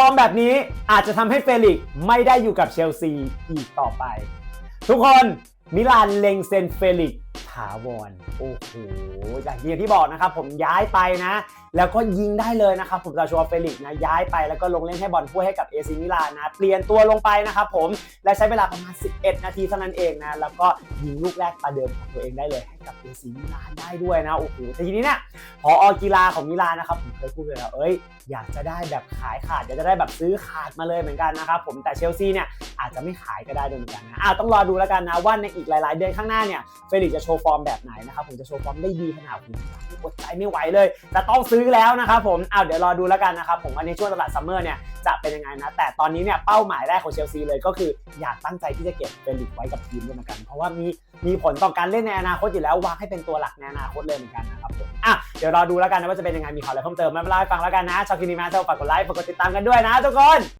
ฟอร์มแบบนี้อาจจะทำให้เฟลิกซ์ไม่ได้อยู่กับเชลซีอีกต่อไป ทุกคนมิลานเล็งเซนเฟลิกาวรโอ้โหอย่างที่บอกนะครับผมย้ายไปนะ แล้วก็ยิงได้เลยนะครับผมซาชัวเฟลิกนะย้ายไปแล้วก็ลงเล่นให้บอลถ้วยให้กับเอซิมิลานนะเปลี่ยนตัวลงไปนะครับผมและใช้เวลาประมาณ 11 นาทีเท่านั้นเองนะแล้วก็ยิงลูกแรกประเดิมของตัวเองได้เลยให้กับเอซิมิลานได้ด้วยนะโอ้โหแต่ทีนี้เนี่ยพออกีฬาของมิลานนะครับผมเคยพูดเลยว่าเอ้ยอยากจะได้แบบขายขาดอยากจะได้แบบซื้อขาดมาเลยเหมือนกันนะครับผมแต่เชลซีเนี่ย อาจจะไม่ขายก็ได้ด้วยเหมือนกันนะอ้าวต้องรอดูแล้วกันนะว่าในอีกหลาย ๆ เดือนข้างหน้าเนี่ยเฟลิกจะโชว์ฟอร์มแบบไหนนะครับผมจะโชว์ฟอร์มได้ดีขนาดผมอดใจไม่ไหวเลยจะต้องซื้อแล้วนะครับผมอ้าวเดี๋ยวรอดูแล้วกันนะครับผมว่าในช่วงตลาดซัมเมอร์เนี่ยจะเป็นยังไงนะแต่ตอนนี้เนี่ยเป้าหมายแรกของเชลซีเลยก็คืออยากตั้งใจที่จะเก็บเฟลิกไว้กับทีมด้วยเหมือนกัน เพราะว่ามีมีผลต่อการเล่นในอนาคตอยู่แล้ววางให้เป็นตัวหลักในอนาคตเลยเหมือนกันนะครับผมอะเดี๋ยวรอดูแล้วกันนะว่าจะเป็นยังไงมีข่าวอะไรเพิ่มเติมมาเล่าให้ฟังแล้วกันนะชอบคลิปนี้มาชอบฝากกดไลค์ฝากกดติดตามกันด้วยนะทุกคน